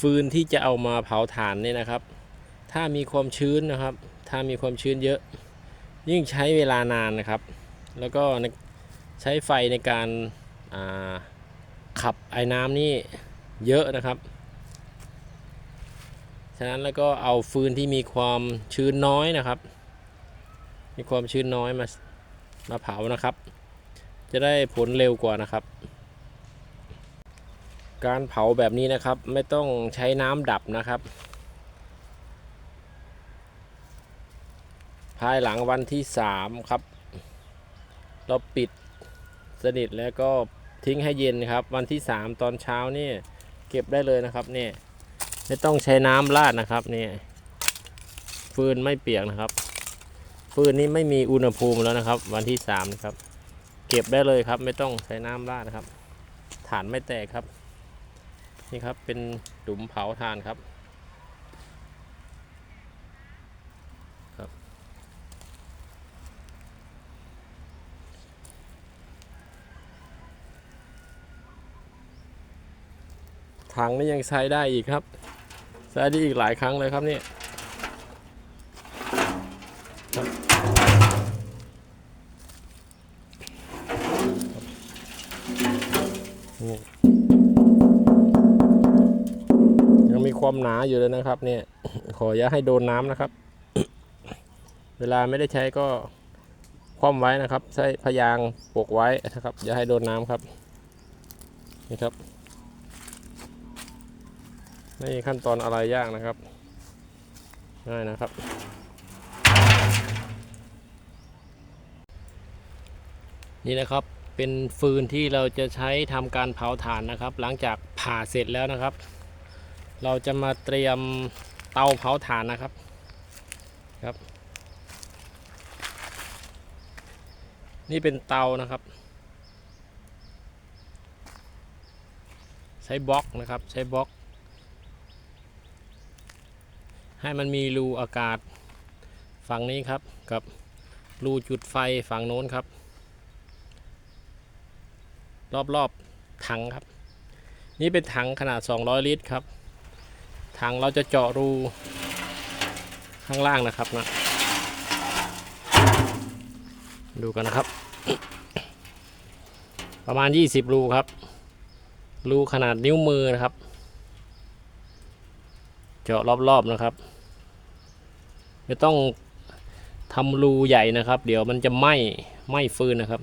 ฟืนที่จะเอามาเผาถ่านเนี่ยนะครับ ถ้ามีความชื้นนะครับ ถ้ามีความชื้นเยอะ ยิ่งใช้เวลานานนะครับ แล้วก็ใช้ไฟในการาขับไอ้น้ำนี่เยอะนะครับ ฉะนั้นแล้วก็เอาฟืนที่มีความชื้นน้อยนะครับ มีความชื้นน้อยมามาเผานะครับ จะได้ผลเร็วกว่านะครับ การเผาแบบนี้นะครับ ไม่ต้องใช้น้ำดับนะครับ ภายหลังวันที่สามครับ เราปิดสนิทแล้วก็ทิ้งให้เย็นครับ วันที่สามตอนเช้านี่เก็บได้เลยนะครับเนี่ยไม่ต้องใช้น้ำราดนะครับเนี่ยฟืนไม่เปียกนะครับ ฟืนนี้ไม่มีอุณหภูมิแล้วนะครับ วันที่สามนะครับ เก็บได้เลยครับ ไม่ต้องใช้น้ำราดนะครับ ฐานไม่แตกครับ นี่ครับเป็นหลุมเผาทานครับครับ ถังนี่ยังใช้ได้อีกครับ ใช้ได้อีกหลายครั้งเลยครับเนี่ย ความหนาอยู่เลยนะครับ เนี่ย ขออย่าให้โดนน้ำนะครับ เวลาไม่ได้ใช้ก็คว่ำไว้นะครับ ใช้พยางปกไว้นะครับ อย่าให้โดนน้ำครับ นี่ครับไม่มีขั้นตอนอะไรยากนะครับง่ายนะครับ นี่นะครับเป็นฟืนที่เราจะใช้ทำการเผาถ่านนะครับ หลังจากผ่าเสร็จแล้วนะครับ เราจะมาเตรียมเตาเผาถ่านนะครับครับ นี่เป็นเตานะครับ ใช้บล็อกนะครับใช้บล็อก ให้มันมีรูอากาศฝั่งนี้ครับกับรูจุดไฟฝั่งโน้นครับ รอบๆถังครับ นี่เป็นถังขนาด 200 ลิตรครับ ถังเราจะเจาะรูข้างล่างนะครับนะดูกันนะครับ ประมาณ 20 รูครับ รูขนาดนิ้วมือนะครับ เจาะรอบๆนะครับ ไม่ต้องทำรูใหญ่นะครับ เดี๋ยวมันจะไหม้ไหม้ฟืนนะครับ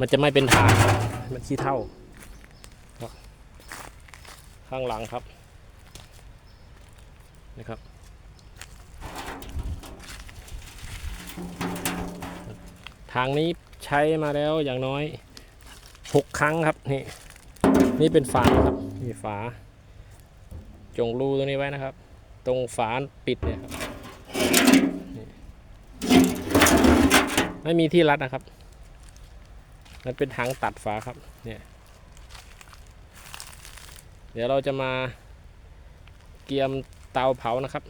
มันจะไม่เป็นฐานมันขี้เท่า ข้างหลังครับ นะครับทางนี้ใช้มาแล้วอย่างน้อยหกครั้งครับนี่นี่เป็นฝาครับนี่ฝา จงรูตรงนี้ไว้นะครับ ตรงฝาปิดเนี่ยครับไม่มีที่รัดนะครับมันเป็นถังตัดฝาครับเนี่ยเดี๋ยวเราจะมาเกียม เตาเผานะครับ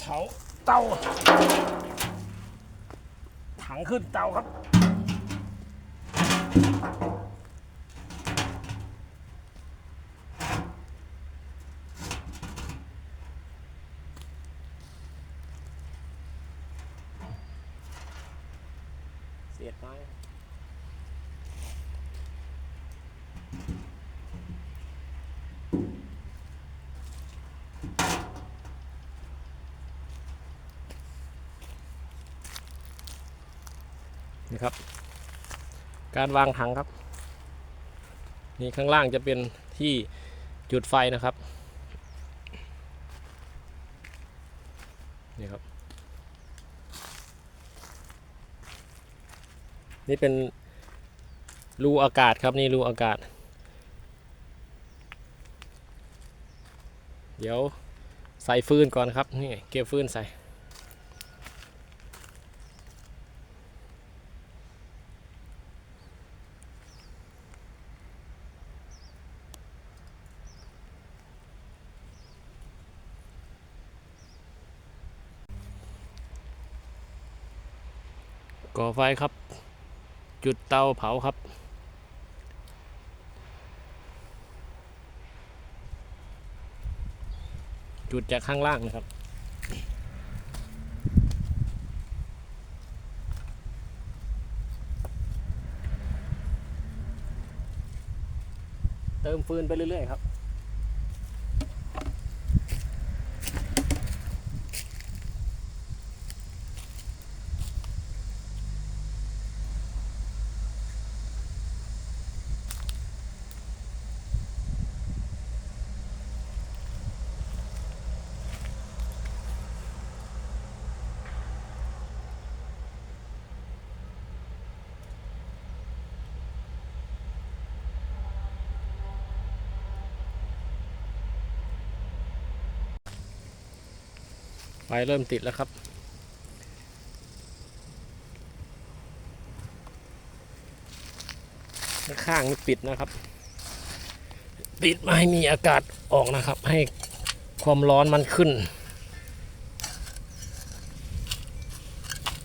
เผาเตาถังขึ้นเตาครับ นี่ครับ การวางถังครับ นี่ข้างล่างจะเป็นที่จุดไฟนะครับนี่ครับ นี่เป็นรูอากาศครับนี่รูอากาศ เดี๋ยวใส่ฟืนก่อนครับนี่เก็บฟืนใส่ ก่อไฟครับ จุดเตาเผาครับจุดจากข้างล่างนะครับ เติมฟืนไปเรื่อยๆครับ ไฟเริ่มติดแล้วครับ ข้างนี่ปิดนะครับ ปิดไม่ให้มีอากาศออกนะครับ ให้ความร้อนมันขึ้น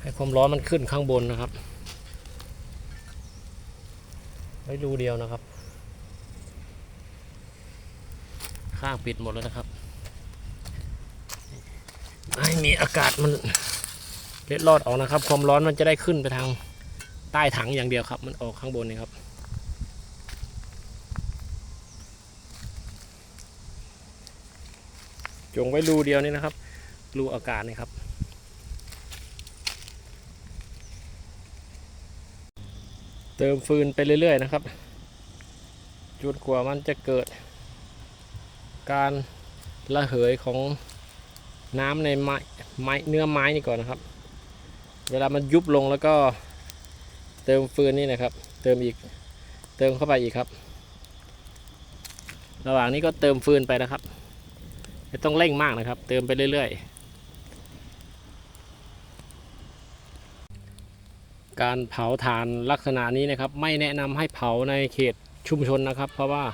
ให้ความร้อนมันขึ้นข้างบนนะครับ ไว้รูเดียวนะครับ ข้างปิดหมดแล้วนะครับ ให้มีอากาศมันเล็ดลอดออกนะครับ ความร้อนมันจะได้ขึ้นไปทางใต้ถังอย่างเดียวครับ มันออกข้างบนนี่ครับ จงไว้รูเดียวนี่นะครับ รูอากาศนี่ครับ เติมฟืนไปเรื่อยๆนะครับจนกว่ามันจะเกิดการระเหยของ น้ำในไม้ไม้เนื้อไม้นี่ก่อนนะครับ เวลามันยุบลงแล้วก็เติมฟืนนี่นะครับ เติมอีกเติมเข้าไปอีกครับ ระหว่างนี้ก็เติมฟืนไปนะครับไม่ต้องเร่งมากนะครับ เติมไปเรื่อย ๆ การเผาถ่านลักษณะนี้นะครับ ไม่แนะนำให้เผาในเขตชุมชนนะครับ เพราะว่า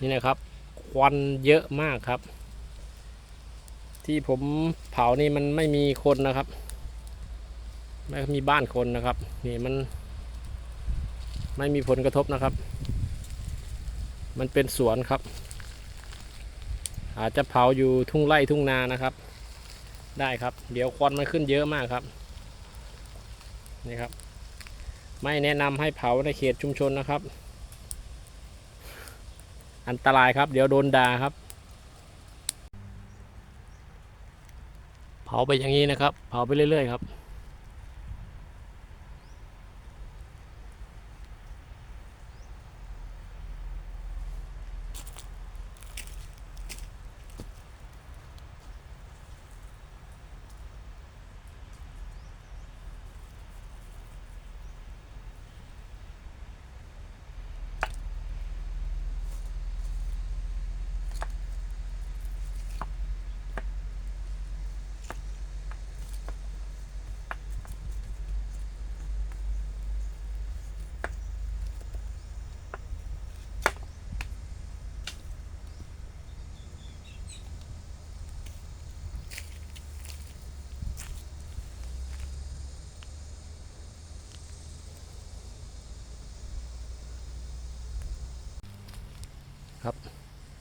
นี่นะครับควันเยอะมากครับ ที่ผมเผานี่มันไม่มีคนนะครับ ไม่มีบ้านคนนะครับ นี่มัน ไม่มีผลกระทบนะครับ มันเป็นสวนครับ อาจจะเผาอยู่ทุ่งไร่ทุ่งนานะครับ ได้ครับ เดี๋ยวควันมันขึ้นเยอะมากครับ นี่ครับ ไม่แนะนำให้เผาในเขตชุมชนนะครับ อันตรายครับ เดี๋ยวโดนด่าครับ เผาไปอย่างนี้นะครับ เผาไปเรื่อยๆครับ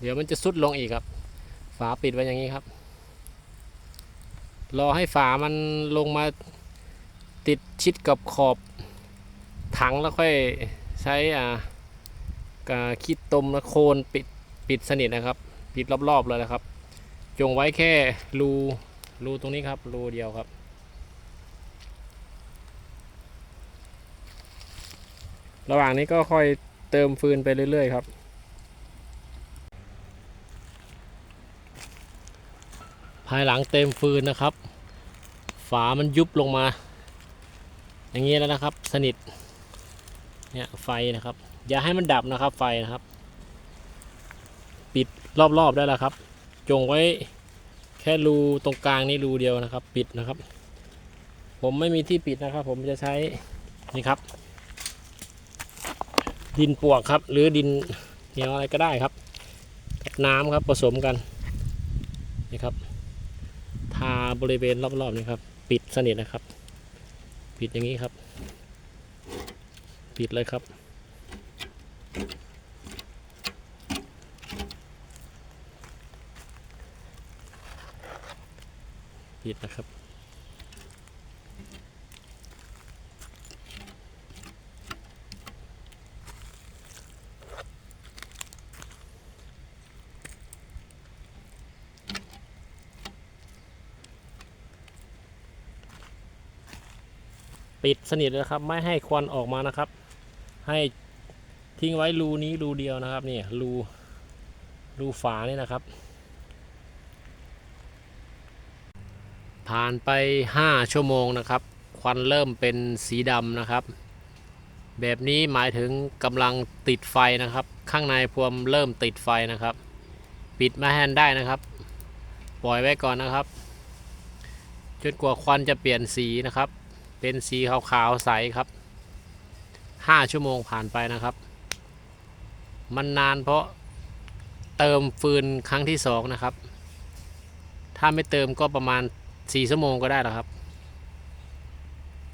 เดี๋ยวมันจะสุดลงอีกครับ ฝาปิดไว้อย่างนี้ครับ รอให้ฝามันลงมาติดชิดกับขอบถังแล้วค่อยใช้อ่ากาคิดตมและโคนปิดปิดสนิทนะครับ ปิดรอบๆเลยนะครับ จงไว้แค่รูรูตรงนี้ครับรูเดียวครับระหว่างนี้ก็ค่อยเติมฟืนไปเรื่อยๆครับายหลังเต็มฟืนนะครับ ฝามันยุบลงมา อย่างนี้แล้วนะครับ สนิทเนี่ยไฟนะครับ อย่าให้มันดับนะครับไฟนะครับ ปิดรอบๆได้แล้วครับ จงไว้แค่รูตรงกลางนี่รูเดียวนะครับ ปิดนะครับ ผมไม่มีที่ปิดนะครับ ผมจะใช้นี่ครับ ดินปวกครับ หรือดินเหนียวอะไรก็ได้ครับกับน้ำครับผสมกันนี่ครับ ทาบริเวณรอบๆนี้ครับ ปิดสนิทนะครับ ปิดอย่างนี้ครับ ปิดเลยครับ ปิดนะครับ ปิดสนิทเลยนะครับ ไม่ให้ควันออกมานะครับ ให้ทิ้งไว้รูนี้รูเดียวนะครับนี่รูรูฝานี่นะครับ ผ่านไป 5 ชั่วโมงนะครับ ควันเริ่มเป็นสีดำนะครับ แบบนี้หมายถึงกำลังติดไฟนะครับ ข้างในพวมเริ่มติดไฟนะครับ ปิดม่ให้ได้นะครับ ปล่อยไว้ก่อนนะครับ จนกว่าควันจะเปลี่ยนสีนะครับ เป็นสีขาวๆใสครับ5ชั่วโมงผ่านไปนะครับ มันนานเพราะเติมฟืนครั้งที่สองนะครับ ถ้าไม่เติมก็ประมาณ4ชั่วโมงก็ได้แล้วครับ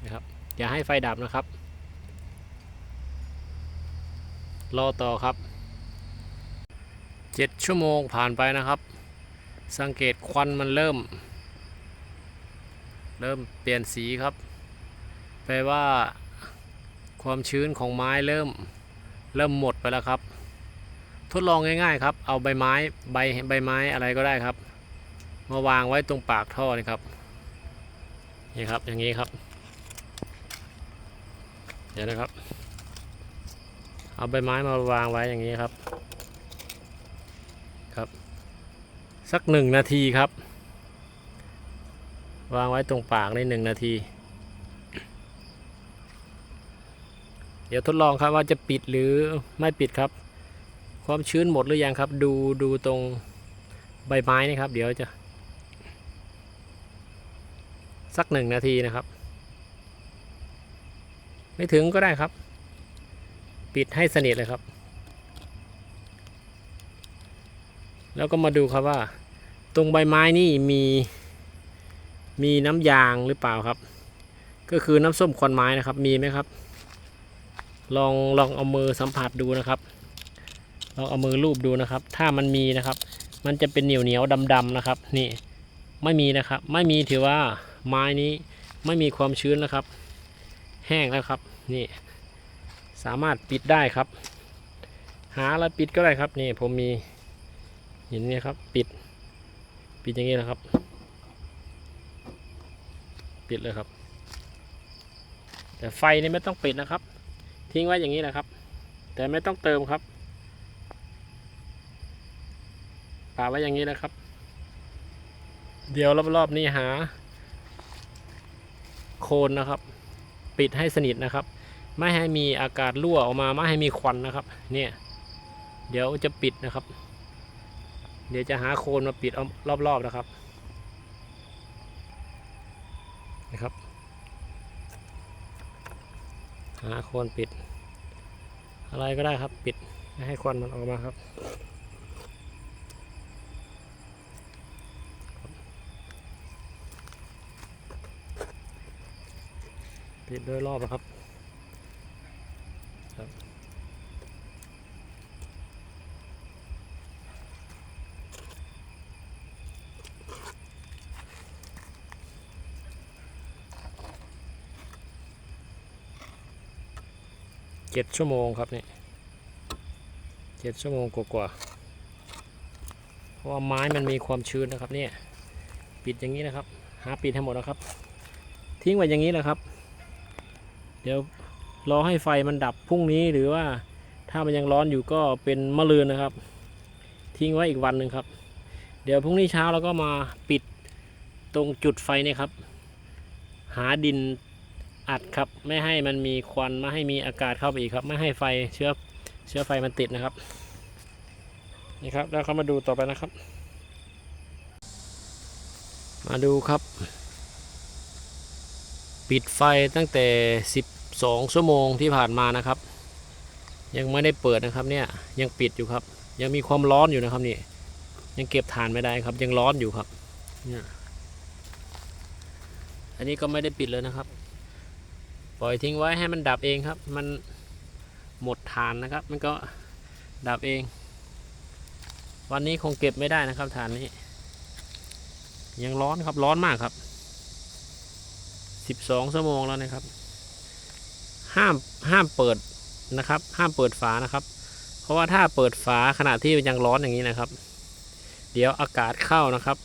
นะครับ อย่าให้ไฟดับนะครับ รอต่อครับ7ชั่วโมงผ่านไปนะครับ สังเกตควันมันเริ่ม เริ่มเปลี่ยนสีครับ แปลว่า ความชื้นของไม้เริ่มเริ่มหมดไปแล้วครับ ทดลองง่ายๆครับ เอาใบไม้ใบใบไม้อะไรก็ได้ครับ มาวางไว้ตรงปากท่อนี่ครับ นี่ครับอย่างนี้ครับ เดี๋ยวนะครับ เอาใบไม้มาวางไว้อย่างนี้ครับครับ สักหนึ่งนาทีครับ วางไว้ตรงปากในหนึ่งนาที เดี๋ยวทดลองครับว่าจะปิดหรือไม่ปิดครับ ความชื้นหมดหรือยังครับ ดูดูตรงใบไม้นี่ครับ เดี๋ยวจะ สักหนึ่งนาทีนะครับ ไม่ถึงก็ได้ครับ ปิดให้สนิทเลยครับ แล้วก็มาดูครับว่า ตรงใบไม้นี่มีมีน้ำยางหรือเปล่าครับ ก็คือน้ำส้มควันไม้นะครับ มีไหมครับ ลองลองเอามือสัมผัสดูนะครับลองเอามือลูบดูนะครับ ถ้ามันมีนะครับ มันจะเป็นเหนียวเหนียวดำดำๆนะครับ นี่ไม่มีนะครับ ไม่มีถือว่าไม้นี้ไม่มีความชื้นแล้วครับ แห้งแล้วครับ นี่ สามารถปิดได้ครับ หาอะไรปิดก็ได้ครับ นี่ผมมีหินนี่ครับ ปิด ปิดอย่างนี้นะครับ ปิดเลยครับ แต่ไฟนี่ไม่ต้องปิดนะครับ ทิ้งไว้อย่างนี้นะครับ แต่ไม่ต้องเติมครับป่าไว้อย่างนี้นะครับ เดี๋ยวรอบๆนี้หา โคนนะครับ ปิดให้สนิทนะครับ ไม่ให้มีอากาศรั่วออกมาไม่ให้มีควันนะครับ เนี่ย เดี๋ยวจะปิดนะครับ เดี๋ยวจะหาโคนมาปิดรอบๆนะครับนะครับ หาควนปิด อะไรก็ได้ครับปิดไม่ให้ควันมันออกมาครับ ปิดด้วยรอบนะครับครับ ดชั่วโมงครับนี่เจ็ดชั่วโมงกว่าๆ เพราะว่าไม้มันมีความชื้นนะครับเนี่ยปิดอย่างนี้นะครับ หาปิดให้หมดนะครับ ทิ้งไว้อย่างนี้แหละครับ เดี๋ยวรอให้ไฟมันดับพรุ่งนี้หรือว่าถ้ามันยังร้อนอยู่ก็เป็นมะรืนนะครับ ทิ้งไว้อีกวันหนึ่งครับ เดี๋ยวพรุ่งนี้เช้าเราก็มาปิดตรงจุดไฟเนี่ยครับ หาดิน อัดครับ ไม่ให้มันมีควันไม่ให้มีอากาศเข้าไปอีกครับ ไม่ให้ไฟเชื้อเชื้อไฟมันติดนะครับ นี่ครับ แล้วเขามาดูต่อไปนะครับ มาดูครับ ปิดไฟตั้งแต่ 12 ชั่วโมงที่ผ่านมานะครับ ยังไม่ได้เปิดนะครับเนี่ยยังปิดอยู่ครับ ยังมีความร้อนอยู่นะครับนี่ยังเก็บถ่านไม่ได้ครับ ยังร้อนอยู่ครับเนี่ยอันนี้ก็ไม่ได้ปิดเลยนะครับ ปล่อยทิ้งไว้ให้มันดับเองครับ มันหมดฐานนะครับ มันก็ดับเอง วันนี้คงเก็บไม่ได้นะครับฐานนี้ ยังร้อนครับร้อนมากครับ 12ชั่วโมงแล้วนะครับ ห้ามห้ามเปิดนะครับ ห้ามเปิดฝานะครับ เพราะว่าถ้าเปิดฝาขณะที่มันยังร้อนอย่างนี้นะครับ เดี๋ยวอากาศเข้านะครับ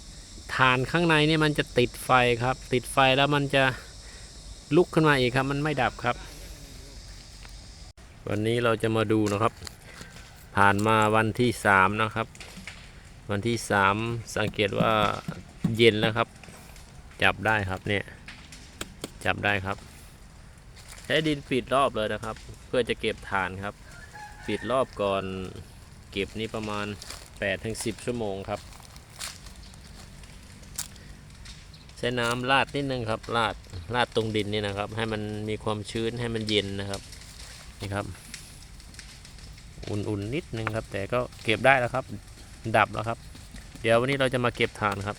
ฐานข้างในนี่มันจะติดไฟครับ ติดไฟแล้วมันจะ ลุกขึ้นมาอีกครับ มันไม่ดับครับ วันนี้เราจะมาดูนะครับ ผ่านมาวันที่สามนะครับ วันที่สามสังเกตว่าเย็นแล้วครับ จับได้ครับเนี่ยจับได้ครับ ใช้ดินปิดรอบเลยนะครับ เพื่อจะเก็บฐานครับ ปิดรอบก่อนเก็บนี่ประมาณ8ถึง10 ชั่วโมงครับ ใช้น้ำราดนิดนึงครับราดราดตรงดินนี่นะครับ ให้มันมีความชื้นให้มันเย็นนะครับนี่ครับ อุ่นๆนิดนึงครับ แต่ก็เก็บได้แล้วครับ ดับแล้วครับ เดี๋ยววันนี้เราจะมาเก็บฐานครับ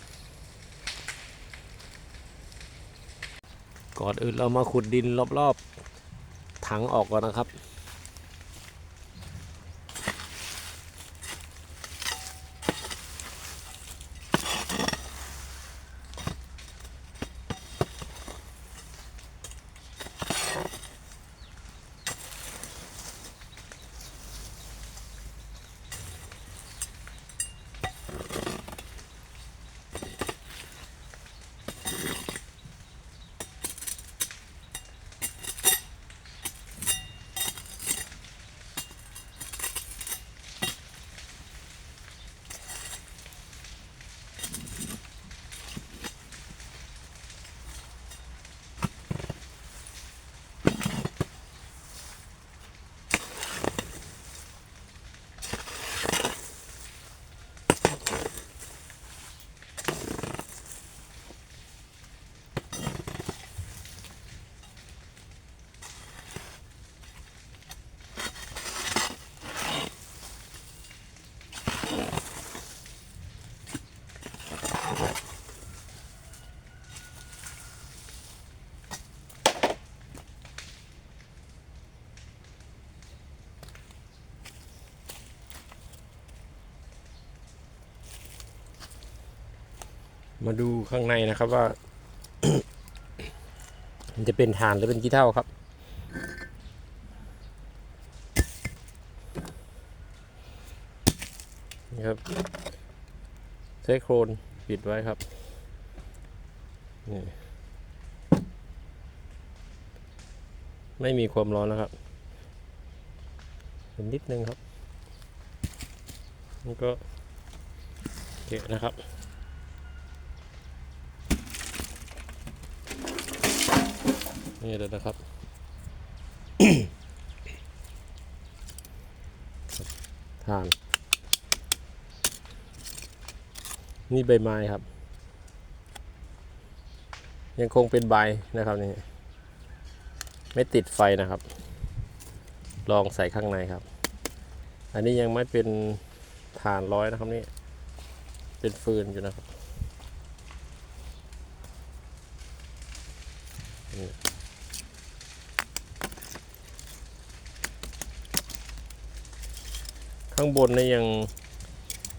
ก่อนอื่นเรามาขุดดินรอบๆถังออกก่อนนะครับ มาดูข้างในนะครับว่า มันจะเป็นฐานหรือเป็นกี่เท่าครับ นี่ครับใช้โครนปิดไว้ครับนี่ไม่มีความร้อนแล้วครับเป็นนิดนึงครับ นี่ก็เกะนะครับ นี่เลยนะครับ ทานนี่ใบไม้ครับ ยังคงเป็นใบนะครับนี่ไม่ติดไฟนะครับ ลองใส่ข้างในครับ อันนี้ยังไม่เป็นฐานร้อยนะครับนี่ เป็นฟืนอยู่นะครับางบนนี่ยัง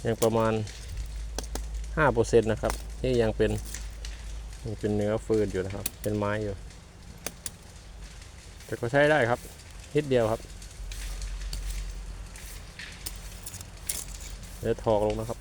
ยังประมาณห้าเปอร์เซ็นต์นะครับที่ยังเป็นยังเป็นเนื้อฟืนอยู่นะครับ เป็นไม้อยู่ แต่ก็ใช้ได้ครับนิดเดียวครับเดี๋ยวถอกลงนะครับ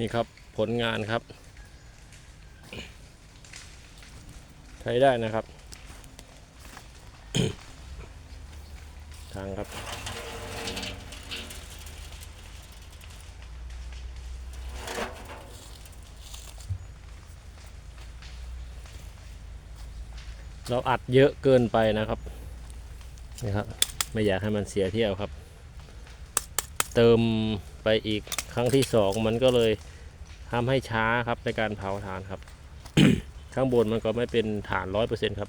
นี่ครับผลงานครับ ใช้ได้นะครับ ทางครับเราอัดเยอะเกินไปนะครับนี่ครับ ไม่อยากให้มันเสียเที่ยวครับ เติมไปอีก ครั้งที่สองมันก็เลยทำให้ช้าครับในการเผาถ่านครับ ข้างบนมันก็ไม่เป็นฐานร้อยเปอร์เซ็นต์ครับ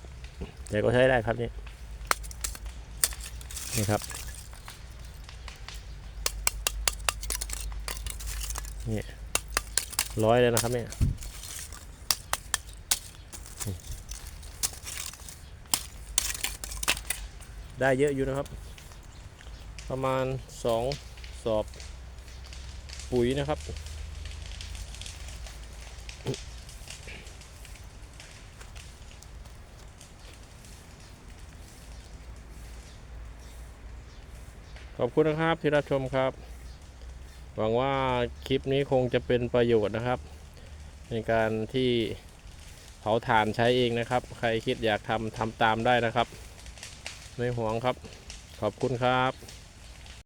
แต่ก็ใช้ได้ครับนี่นี่ครับนี่ร้อยเลยนะครับเนี่ยได้เยอะอยู่นะครับ ประมาณสองสอบ ปุ๋ยนะครับ ขอบคุณนะครับที่รับชมครับ หวังว่าคลิปนี้คงจะเป็นประโยชน์นะครับ ในการที่เผาถ่านใช้เองนะครับ ใครคิดอยากทำทำตามได้นะครับ ไม่ห่วงครับ ขอบคุณครับ